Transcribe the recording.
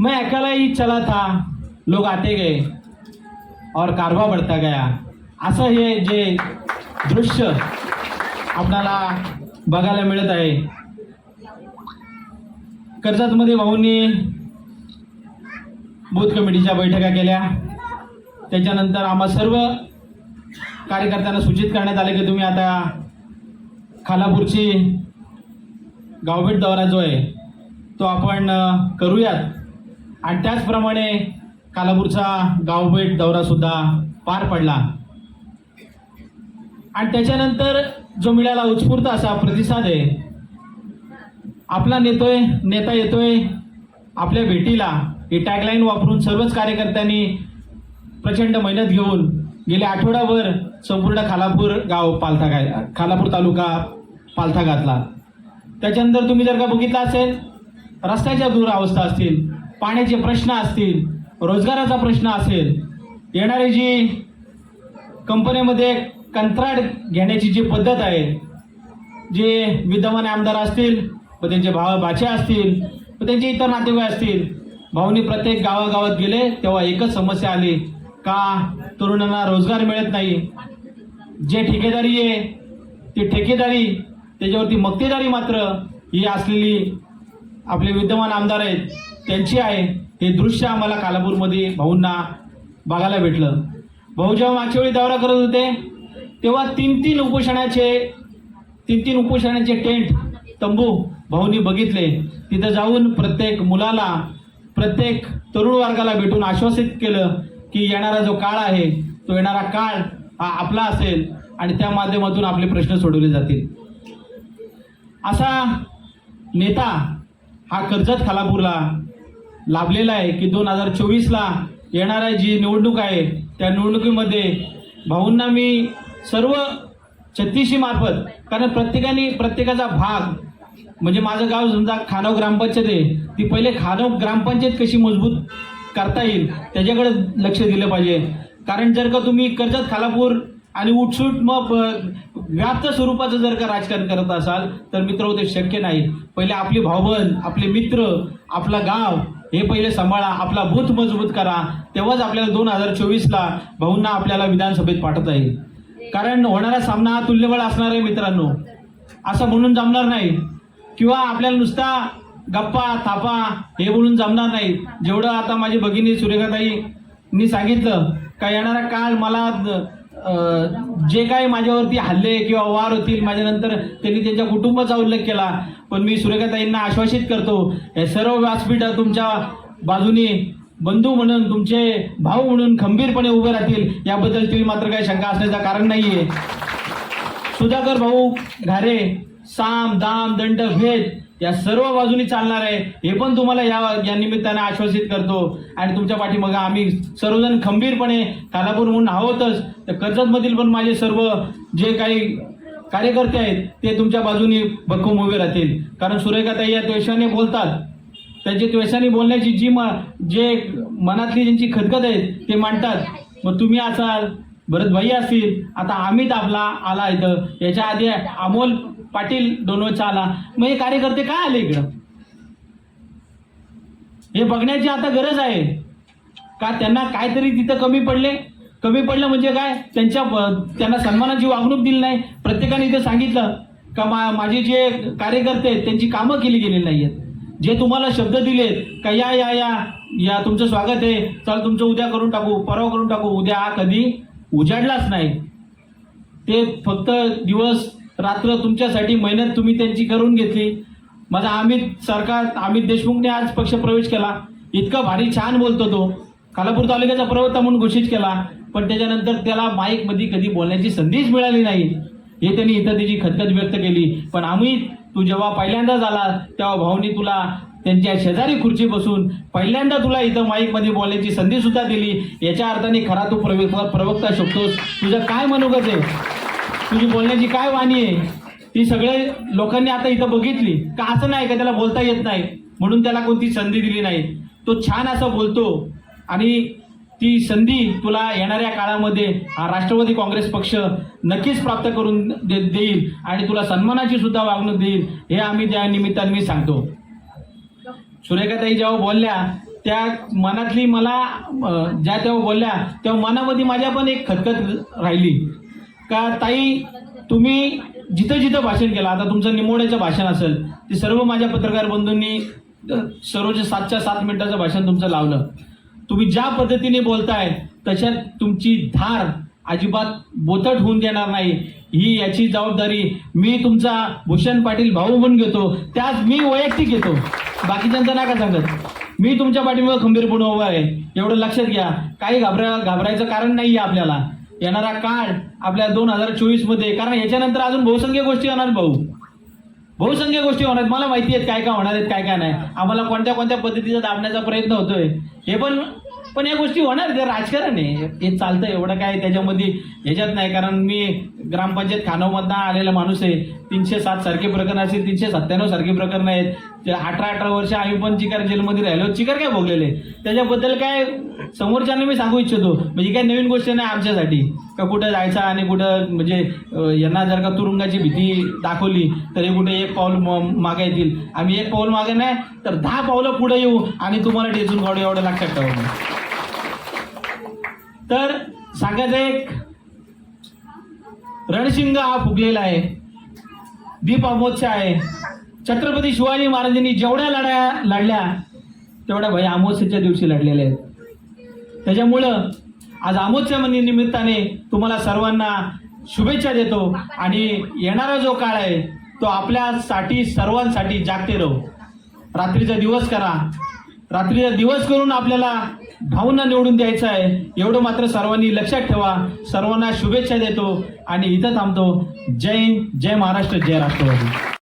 मैं अकेला ही चला था। लोग आते गए और कारवा बढ़ता गया। असं हे जे दृश्य आपणाला बघायला मिळत आहे. कर्जतमध्ये भाऊंनी बूथ कमिटीच्या बैठका केल्या. त्याच्यानंतर आम्हा सर्व कार्यकर्त्यांना सूचित करण्यात आले की तुम्ही आता खालापूरची गावभेट दौरा जो आहे तो आपण करूयात. आणि त्याचप्रमाणे कालापूरचा गावभेट दौरासुद्धा पार पडला. आणि त्याच्यानंतर जो मिळाला उत्स्फूर्त असा प्रतिसाद आहे आपला नेतोय नेता येतोय आपल्या भेटीला ही टॅगलाईन वापरून सर्वच कार्यकर्त्यांनी प्रचंड मेहनत घेऊन गेल्या आठवडाभर संपूर्ण खालापूर गाव पालथा गाय खालापूर तालुका पालथा घातला. त्याच्यानंतर तुम्ही जर का बघितलं असेल रस्त्याच्या दूर अवस्था असतील पाण्याचे प्रश्न असतील रोजगाराचा प्रश्न असेल येणारी जी कंपनीमध्ये कंत्राट घेण्याची जी पद्धत आहे जे विद्यमान आमदार असतील व त्यांचे भाव भाचे असतील व त्यांचे इतर नातेवाईक असतील भाऊनी प्रत्येक गावागावात गेले तेव्हा एकच समस्या आली का तरुणांना रोजगार मिळत नाही? जे ठेकेदारी आहे ती ठेकेदारी त्याच्यावरती मक्तेदारी मात्र ही असलेली आपले विद्यमान आमदार आहेत. त्यांची आहे. हे दृश्य आम्हाला कालापूरमध्ये भाऊंना बघायला भेटलं. भाऊ जेव्हा मागच्या वेळी दौरा करत होते तेव्हा तीन तीन उपोषणाचे तीन तीन उपोषणाचे टेंट तंबू भाऊनी बघितले. तिथं जाऊन प्रत्येक मुलाला प्रत्येक तरुण वर्गाला भेटून आश्वासित केलं की येणारा जो काळ आहे तो येणारा काळ हा आपला असेल आणि त्या माध्यमातून आपले प्रश्न सोडवले जातील. असा नेता हा कर्जत खालापूरला लाभलेला आहे की दोन हजार चोवीसला येणाऱ्या जी निवडणूक आहे त्या निवडणुकीमध्ये भाऊंना मी सर्व छत्तीशी मार्फत कारण प्रत्येकाने प्रत्येकाचा भाग म्हणजे माझं गाव समजा खानव ग्रामपंचायत आहे ती पहिले खानव ग्रामपंचायत कशी मजबूत करता येईल त्याच्याकडे लक्ष दिलं पाहिजे. कारण जर का तुम्ही कर्जत खालापूर आणि उठसूट मग व्याप्त स्वरूपाचं जर का राजकारण करत असाल तर मित्र ते शक्य नाही. पहिले आपले भाऊबंद आपले मित्र आपला गाव हे पहिले सांभाळा आपला बूथ मजबूत करा. तेव्हाच आपल्याला दोन हजार चोवीसला भाऊंना आपल्याला विधानसभेत पाठवता येईल. कारण होणारा सामना हा तुल्यबळ असणार आहे मित्रांनो. असं म्हणून जमणार नाही. किंवा आपल्याला नुसता गप्पा थापा हे बोलून जमणार नाही. जेवढं आता माझी भगिनी सुरेखाताईंनी सांगितलं का येणारा काळ मला जे काही माझ्यावरती हल्ले किंवा वार होतील माझ्यानंतर त्यांनी त्यांच्या कुटुंबाचा उल्लेख केला. पण मी सुरेखाताईंना आश्वासित करतो हे सर्व व्यासपीठ तुमच्या बाजूने बंधू म्हणून तुमचे भाऊ म्हणून खंबीरपणे उभे राहतील याबद्दल तुम्ही मात्र काही शंका असण्याचं कारण नाहीये. सुधाकर भाऊ घारे साम दाम दंड भेद या सर्व बाजूनी चालणार आहे. हे पण तुम्हाला या या निमित्ताने आश्वासित करतो. आणि तुमच्या पाठीमागं आम्ही सर्वजण खंबीरपणे कालापूर म्हणून आहोतच. तर कर्जतमधील पण माझे सर्व जे काही कार्यकर्ते आहेत ते तुमच्या बाजूनी भक्कम उभे राहतील. कारण सुरेखाताई या द्वेषाने बोलतात. त्यांची द्वेषाने बोलण्याची जी म जे मनातली ज्यांची खदखद आहेत ते मांडतात. मग तुम्ही असाल भरत भाई असतील. आता अमित आपला आला इथं. याच्या आधी अमोल पाटील डोनोचा आला मग हे कार्यकर्ते काय आले इकडं? हे बघण्याची आता गरज आहे. का त्यांना काहीतरी तिथं कमी पडले? कमी पडलं म्हणजे काय? त्यांच्या त्यांना सन्मानाची वागणूक दिली नाही. प्रत्येकाने इथं सांगितलं का मा माझे जे कार्यकर्ते आहेत त्यांची कामं केली गेलेली नाही आहेत जे तुम्हाला शब्द दिलेत का या या या या तुमचं स्वागत आहे. चल तुमचं उद्या करून टाकू परवा करून टाकू. उद्या हा कधी उजाडलाच नाही. ते फक्त दिवस रात्र तुमच्यासाठी मेहनत तुम्ही त्यांची करून घेतली. माझा अमित सरकार अमित देशमुखने आज पक्ष प्रवेश केला. इतका भारी छान बोलतो तो. खालापूर तालुक्याचा प्रवक्ता म्हणून घोषित केला. पण त्याच्यानंतर त्याला माईकमध्ये कधी बोलण्याची संधीच मिळाली नाही. हे त्यांनी इथं त्याची खतखत व्यक्त केली. पण अमित तू जेव्हा पहिल्यांदाच आला तेव्हा भाऊनी तुला त्यांच्या शेजारी खुर्ची बसून पहिल्यांदा तुला इथं माईकमध्ये बोलण्याची संधी सुद्धा दिली. याच्या अर्थाने खरा तू प्रवक्ता प्रवक्ता शकतोस. तुझं काय मनोगत आहे? तुझी बोलण्याची काय वाणी आहे? ती सगळे लोकांनी आता इथं बघितली. का असं नाही का त्याला बोलता येत नाही? म्हणून त्याला कोणती संधी दिली नाही. तो छान असं बोलतो. आणि ती संधी तुला येणाऱ्या काळामध्ये हा राष्ट्रवादी काँग्रेस पक्ष नक्कीच प्राप्त करून दे देईल आणि तुला सन्मानाची सुद्धा वागणूक देईल हे आम्ही त्या निमित्ताने मी सांगतो. सुरेखाताई जेव्हा बोलल्या त्या मनातली मला ज्या तेव्हा बोलल्या तेव्हा मनामध्ये माझ्या पण एक खतखत राहिली. का ताई तुम्ही जिथं जिथं भाषण केलं आता तुमचं निमोड्याचं भाषण असेल ते सर्व माझ्या पत्रकार बंधूंनी सर्वच सातच्या सात मिनिटाचं भाषण तुमचं लावलं. तुम्ही ज्या पद्धतीने बोलताय तशात तुमची धार अजिबात बोथट होऊन देणार नाही. ही याची जबाबदारी मी तुमचा भूषण पाटील भाऊ म्हणून घेतो. त्याच मी वैयक्तिक घेतो. बाकीच्यांचं नका सांगत? मी तुमच्या पाठीमुळे खंबीरपणे उभा आहे. एवढं लक्षात घ्या. काही घाबरा घाबरायचं कारण नाही आहे आपल्याला. येणारा काळ आपल्या दोन हजार चोवीसमध्ये कारण याच्यानंतर अजून बहुसंख्य गोष्टी होणार भाऊ. बहुसंख्य गोष्टी होणार आहेत. मला माहिती आहेत काय काय होणार आहेत काय काय नाही. आम्हाला कोणत्या कोणत्या पद्धतीचा दाबण्याचा प्रयत्न होतोय. हे पण पण या गोष्टी होणार ते राजकारण आहे. हे चालतं एवढं काय त्याच्यामध्ये ह्याच्यात नाही. कारण मी ग्रामपंचायत खानावमधनं आलेला माणूस आहे. तीनशे सात सारखे प्रकरण असेल तीनशे सत्त्याण्णव सारखे प्रकरण आहेत. ते अठरा अठरा वर्ष आम्ही पण चिकार जेलमध्ये राहिलो. चिकार काय भोगलेले? त्याच्याबद्दल काय समोरच्यांना मी सांगू इच्छितो. म्हणजे काय नवीन गोष्ट नाही आमच्यासाठी. का कुठं जायचं आणि कुठं म्हणजे यांना जर का तुरुंगाची भीती दाखवली तर हे कुठे एक पाऊल मागे येतील. आम्ही एक पाऊल मागे नाही तर दहा पावलं पुढे येऊ आणि तुम्हाला टेचून काढू एवढं लक्षात ठेवा तर सांगायचं एक रणशिंग हा फुगलेला आहे. दीप अमोत्सव आहे. छत्रपती शिवाजी महाराजांनी जेवढ्या लढ्या लढल्या तेवढ्या भाई अमावस्येच्या दिवशी लढलेल्या आहेत. त्याच्यामुळं आज अमावस्या निमित्ताने तुम्हाला सर्वांना शुभेच्छा देतो आणि येणारा जो काळ आहे तो आपल्यासाठी सर्वांसाठी जागते राहू. रात्रीचा दिवस करा. रात्रीचा दिवस करून आपल्याला भावना निवडून द्यायचं आहे. एवढं मात्र सर्वांनी लक्षात ठेवा. सर्वांना शुभेच्छा देतो आणि इथं थांबतो. जय जय महाराष्ट्र जय राष्ट्रवादी.